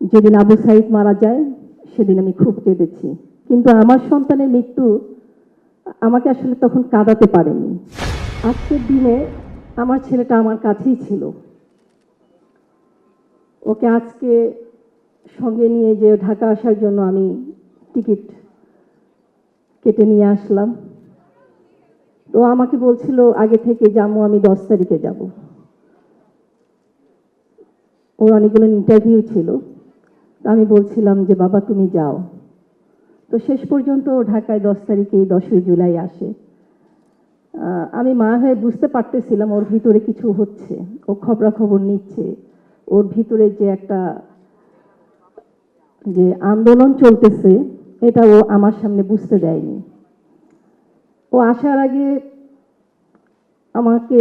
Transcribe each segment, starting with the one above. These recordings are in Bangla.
যেদিন আবু সাইদ মারা যায়, সেদিন আমি খুব কেঁদেছি। কিন্তু আমার সন্তানের মৃত্যু আমাকে আসলে তখন কাঁদাতে পারেনি। আজকের দিনে আমার ছেলেটা আমার কাছেই ছিল। ওকে আজকে সঙ্গে নিয়ে যে ঢাকা আসার জন্য আমি টিকিট কেটে নিয়ে আসলাম। তো আমাকে বলছিল, আগে থেকে যাব আমি দশ তারিখে যাব। ওর অনেকগুলো ইন্টারভিউ ছিল। আমি বলছিলাম যে, বাবা, তুমি যাও। তো শেষ পর্যন্ত ঢাকায় দশ তারিখে, দশই জুলাই আসে। আমি মা হয়ে বুঝতে পারতেছিলাম ওর ভিতরে কিছু হচ্ছে, ও খবরাখবর নিচ্ছে। ওর ভিতরে যে একটা যে আন্দোলন চলতেছে, এটা ও আমার সামনে বুঝতে দেয়নি। ও আসার আগে আমাকে,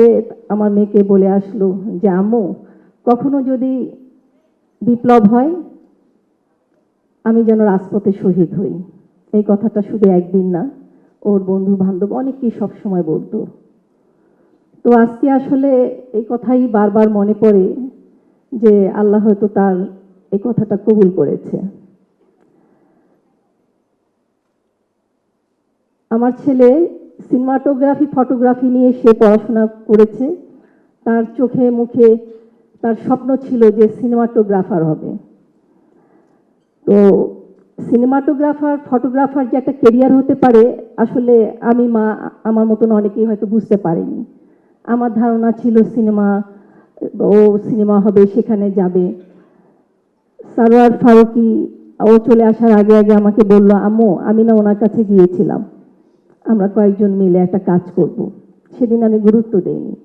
আমার মেয়েকে বলে আসলো যে, আম্মু, কখনো যদি বিপ্লব হয় আমি যেন রাজপথে শহীদ হই। এই কথাটা শুধু একদিন না, ওর বন্ধু বান্ধব অনেকেই সবসময় বলতো। তো আজকে আসলে এই কথাই বারবার মনে পড়ে যে আল্লাহ হয়তো তার এই কথাটা কবুল করেছে। আমার ছেলে সিনেমাটোগ্রাফি, ফটোগ্রাফি নিয়ে সে পড়াশোনা করেছে। তার চোখে, মুখে তার স্বপ্ন ছিল যে সিনেমাটোগ্রাফার হবে। তো সিনেমাটোগ্রাফার ফটোগ্রাফার যে একটা কেরিয়ার হতে পারে, আসলে আমি মা, আমার মতন অনেকেই হয়তো বুঝতে পারেনি। আমার ধারণা ছিল সিনেমা ও সিনেমা হবে, সেখানে যাবে। সারোয়ার ফারুকি, ও চলে আসার আগে আগে আমাকে বলল, আম্মু, আমি না ওনার কাছে গিয়েছিলাম। আমরা কয়েকজন মিলে একটা কাজ করব। সেদিন আমি গুরুত্ব দেইনি।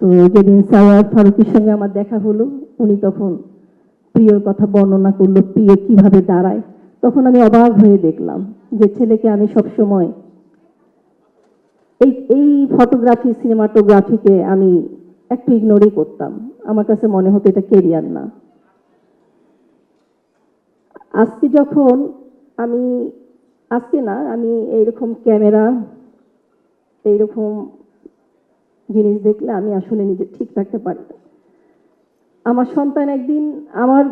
তো যেদিন সারোয়ার ফারুকির সঙ্গে আমার দেখা হলো, উনি তখন প্রিয়র কথা বর্ণনা করল প্রিয় কীভাবে দাঁড়ায়? তখন আমি অবাক হয়ে দেখলাম যে ছেলেকে আমি সবসময় এই এই ফটোগ্রাফি সিনেমাটোগ্রাফিকে আমি একটু ইগনোরই করতাম। আমার কাছে মনে হতো এটা কেরিয়ার না। আজকে যখন আমি, আজকে না, আমি এইরকম ক্যামেরা, এইরকম জিনিস দেখলে আমি আসলে নিজে ঠিক রাখতে পারি না। আমার সন্তান একদিন আমার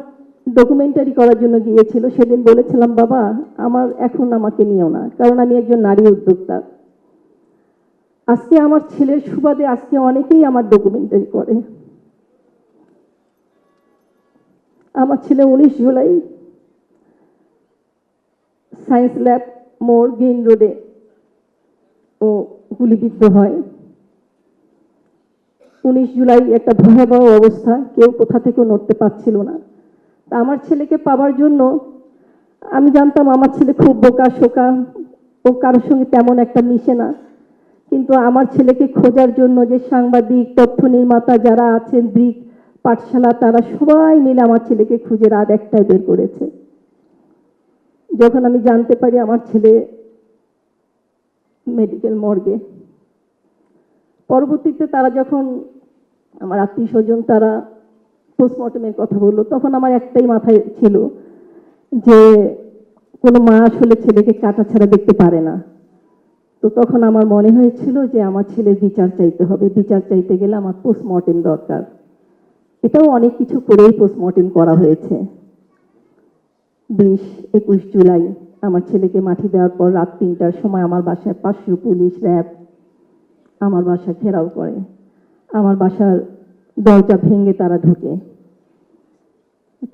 ডকুমেন্টারি করার জন্য গিয়েছিল। সেদিন বলেছিলাম, বাবা, আমার এখন আমাকে নিও না, কারণ আমি একজন নারী উদ্যোক্তা। আজকে আমার ছেলের সুবাদে আজকে অনেকেই আমার ডকুমেন্টারি করে। আমার ছেলে উনিশ জুলাই সায়েন্স ল্যাব মোড় গ্রিন রোডে ও গুলিবিদ্ধ হয়। উনিশ জুলাই একটা ভয়াবহ অবস্থা, কেউ কোথা থেকেও নড়তে পারছিল না। তা আমার ছেলেকে পাওয়ার জন্য আমি জানতাম আমার ছেলে খুব বোকা শোকা, ও কারোর সঙ্গে তেমন একটা মিশে না। কিন্তু আমার ছেলেকে খোঁজার জন্য যে সাংবাদিক, তথ্য নির্মাতা যারা আছেন ব্রিক পাঠশালা, তারা সবাই মিলে আমার ছেলেকে খুঁজে রাত একটায় বের করেছে। যখন আমি জানতে পারি আমার ছেলে মেডিকেল মর্গে পরবর্তীতে তারা যখন আমার আত্মীয় স্বজন তারা পোস্টমর্টমের কথা বলল। তখন আমার একটাই মাথায় ছিল যে কোনো মা আসলে ছেলেকে কাটা ছাড়া দেখতে পারে না। তো তখন আমার মনে হয়েছিল যে আমার ছেলের বিচার চাইতে হবে। বিচার চাইতে গেলে আমার পোস্টমর্টেম দরকার। এটাও অনেক কিছু করেই পোস্টমর্টেম করা হয়েছে। বিশ, একুশ জুলাই আমার ছেলেকে মাটি দেওয়ার পর রাত তিনটার সময় আমার বাসায় পাঁচশো পুলিশ, র্যাব আমার বাসা ঘেরাও করে। আমার বাসার দরজা ভেঙে তারা ঢুকে।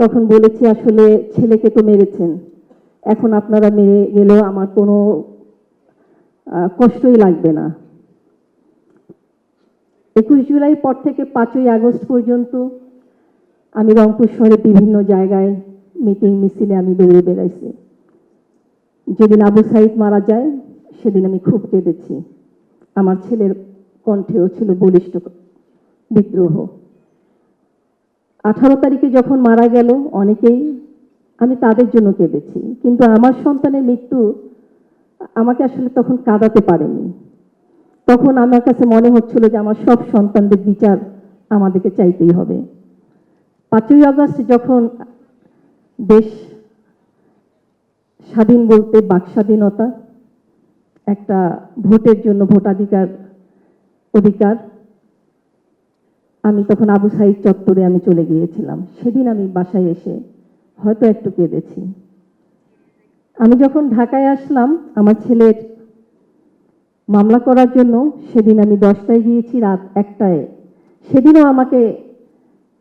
তখন বলেছি, আসলে ছেলেকে তো মেরেছেন। এখন আপনারা মেরে গেলেও আমার কোনো কষ্টই লাগবে না। একুশ জুলাই পর থেকে পাঁচই আগস্ট পর্যন্ত আমি রংপুর শহরের বিভিন্ন জায়গায় মিটিং মিছিলে আমি দৌড়ে বেড়াইছি। যেদিন আবু সাইদ মারা যায়, সেদিন আমি খুব কেঁদেছি। আমার ছেলের কণ্ঠেও ছিল বলিষ্ঠ বিদ্রোহ। আঠারো তারিখে যখন মারা গেল, অনেকেই আমি তাদের জন্য কেঁদেছি। কিন্তু আমার সন্তানের মৃত্যু আমাকে আসলে তখন কাঁদাতে পারেনি। তখন আমার কাছে মনে হচ্ছিল যে আমার সব সন্তানদের বিচার আমাদেরকে চাইতেই হবে। পাঁচই আগস্ট যখন দেশ স্বাধীন বলতে বাক স্বাধীনতা, একটা ভোটের জন্য ভোটাধিকার অধিকার আমি তখন আবু সাইদ চত্বরে আমি চলে গিয়েছিলাম। সেদিন আমি বাসায় এসে হয়তো একটু কেঁদেছি। আমি যখন ঢাকায় আসলাম, আমার ছেলের মামলা করার জন্য সেদিন আমি দশটায় গিয়েছি, রাত একটায়। সেদিনও আমাকে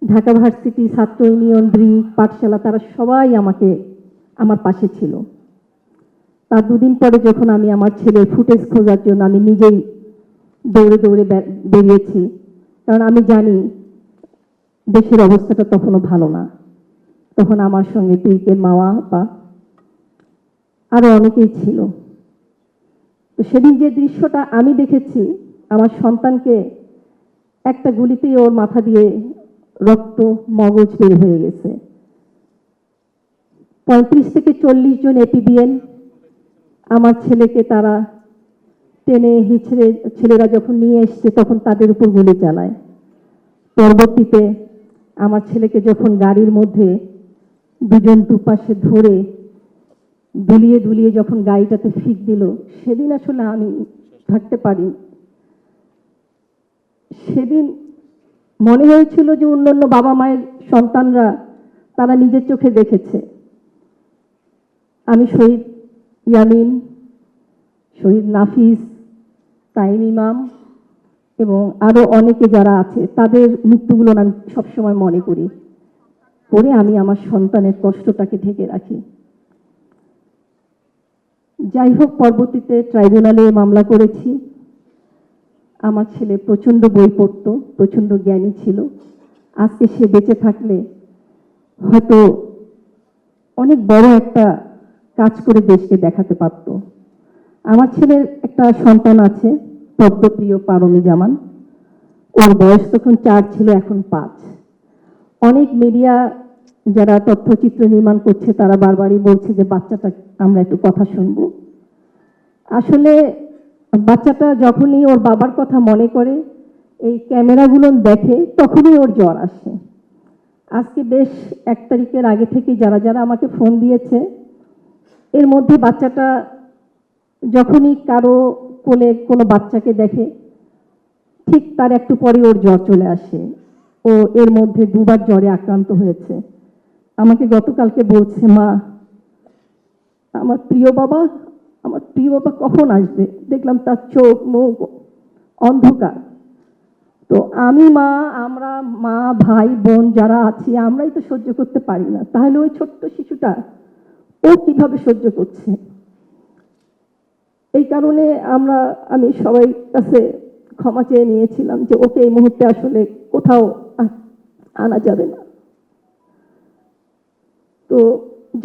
ঢাকা ভার্সিটি, ছাত্র ইউনিয়ন ব্রিক পাঠশালা, তারা সবাই আমাকে আমার পাশে ছিল। তার দুদিন পরে যখন আমি আমার ছেলের ফুটেজ খোঁজার জন্য আমি নিজেই দৌড়ে দৌড়ে বেরিয়েছি কারণ আমি জানি দেশের অবস্থাটা তখনও ভালো না। তখন আমার সঙ্গে তুইকের মাওয়া বা আরও অনেকেই ছিল। তো সেদিন যে দৃশ্যটা আমি দেখেছি, আমার সন্তানকে একটা গুলিতেই ওর মাথা দিয়ে রক্ত, মগজ বের হয়ে গেছে। পঁয়ত্রিশ থেকে চল্লিশ জন এপিবিএন আমার ছেলেকে তারা টেনে হিচড়ে ছেলেরা যখন নিয়ে এসছে, তখন তাদের উপর গুলি চালায়। পরবর্তীতে আমার ছেলেকে যখন গাড়ির মধ্যে দুজন দুপাশে ধরে দুলিয়ে দুলিয়ে যখন গাড়িটাতে ফিক দিল, সেদিন আসলে আমি থাকতে পারি। সেদিন মনে হয়েছিল যে অন্যান্য বাবা মায়ের সন্তানরা তারা নিজের চোখে দেখেছে। আমি শহীদ ইয়ামিন, শহীদ নাফিস তাইম ইমাম এবং আরও অনেকে যারা আছে, তাদের মৃত্যুগুলো আমি সবসময় মনে করি। করে আমি আমার সন্তানের কষ্টটাকে ঢেকে রাখি। যাই হোক, পরবর্তীতে ট্রাইব্যুনালে মামলা করেছি। আমার ছেলে প্রচণ্ড বই পড়তো, প্রচণ্ড জ্ঞানী ছিল। আজকে সে বেঁচে থাকলে হয়তো অনেক বড় একটা কাজ করে দেশকে দেখাতে পারত। আমার ছেলের একটা সন্তান আছে পদ্মপ্রিয় পারমি জামান। ওর বয়স তখন চার, ছিল এখন পাঁচ। অনেক মিডিয়া যারা তথ্যচিত্র নির্মাণ করছে, তারা বারবারই বলছে যে বাচ্চাটা, আমরা একটু কথা শুনব। আসলে বাচ্চাটা যখনই ওর বাবার কথা মনে করে, এই ক্যামেরাগুলো দেখে, তখনই ওর জ্বর আসে। আজকে বেশ এক তারিখের আগে থেকে যারা যারা আমাকে ফোন দিয়েছে, এর মধ্যে বাচ্চাটা যখনই কারও কোলে কোনো বাচ্চাকে দেখে ঠিক তার একটু পরে ওর জ্বর চলে আসে ও এর মধ্যে দুবার জ্বরে আক্রান্ত হয়েছে। আমাকে গতকালকে বলছে, মা, আমার প্রিয় বাবা, আমার প্রিয় বাবা কখন আসবে? দেখলাম তার চোখ, মুখ অন্ধকার। তো আমি, মা, আমরা, মা, ভাই, বোন যারা আছি, আমরাই তো সহ্য করতে পারি না। তাহলে ওই ছোট্ট শিশুটা ও কীভাবে সহ্য করছে? এই কারণে আমরা, আমি সবাই কাছে ক্ষমা চেয়ে নিয়েছিলাম যে ওকে এই মুহূর্তে আসলে কোথাও আনা যাবে না। তো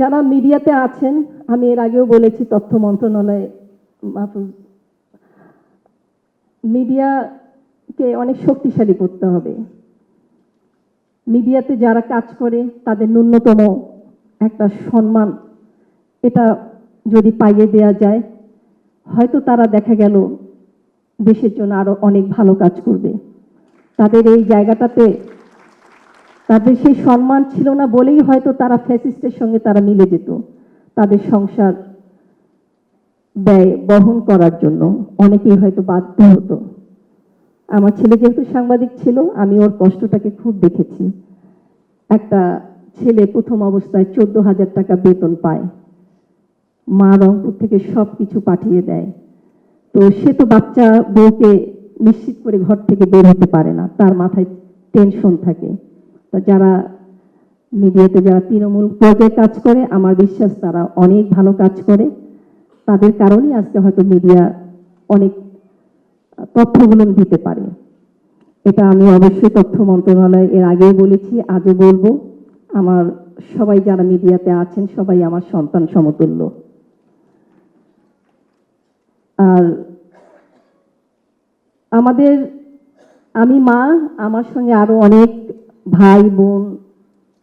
যারা মিডিয়াতে আছেন, আমি এর আগেও বলেছি তথ্য মন্ত্রণালয়ে, মাহফুজ, মিডিয়াকে অনেক শক্তিশালী করতে হবে। মিডিয়াতে যারা কাজ করে, তাদের ন্যূনতম একটা সম্মান, এটা যদি পাইয়ে দেয়া যায় হয়তো তারা দেখা গেল দেশের জন্য আরও অনেক ভালো কাজ করবে। তাদের এই জায়গাটাতে তাদের সেই সম্মান ছিল না বলেই হয়তো তারা ফ্যাসিস্টের সঙ্গে তারা মিলে যেত। তাদের সংসার ব্যয় বহন করার জন্য অনেকেই হয়তো বাধ্য হতো। আমার ছেলে যেহেতু সাংবাদিক ছিল, আমি ওর কষ্টটাকে খুব দেখেছি। একটা ছেলে প্রথম অবস্থায় চোদ্দ হাজার টাকা বেতন পায়। মা রংপুর থেকে সব কিছু পাঠিয়ে দেয়। তো সে তো বাচ্চা বউকে নিশ্চিত করে ঘর থেকে বের হতে পারে না, তার মাথায় টেনশন থাকে। তো যারা মিডিয়াতে যারা তৃণমূল পর্যায়ে কাজ করে, আমার বিশ্বাস তারা অনেক ভালো কাজ করে। তাদের কারণেই আজকে হয়তো মিডিয়া অনেক তথ্যগুলো দিতে পারে। এটা আমি অবশ্যই তথ্য মন্ত্রণালয় এর আগেও বলেছি, আজও বলব। আমার সবাই যারা মিডিয়াতে আছেন, সবাই আমার সন্তান সমতুল্য। আর আমাদের, আমি মা, আমার সঙ্গে আরও অনেক ভাই, বোন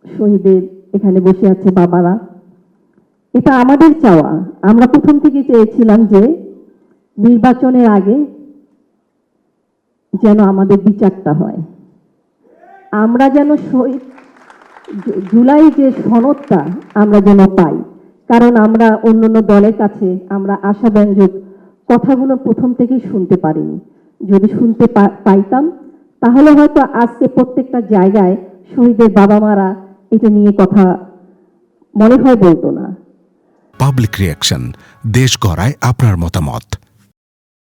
শহীদের এখানে বসে আছে বাবারা। এটা আমাদের চাওয়া। আমরা প্রথম থেকে চেয়েছিলাম যে নির্বাচনের আগে যেন আমাদের বিচারটা হয়। আমরা যেন শহীদ জুলাই যে সনদটা আমরা যেন পাই। কারণ আমরা অন্যান্য দলের কাছে আমরা আশাব্যঞ্জক কথাগুলো প্রথম থেকেই শুনতে পারিনি। যদি শুনতে পাইতাম, তাহলে হয়তো আজকে প্রত্যেকটা জায়গায় শহীদের বাবা মারা এটা নিয়ে কথা মনে হয় বলতো না। পাবলিক রিয়াকশন দেশ গড়ায় আপনার মতামত।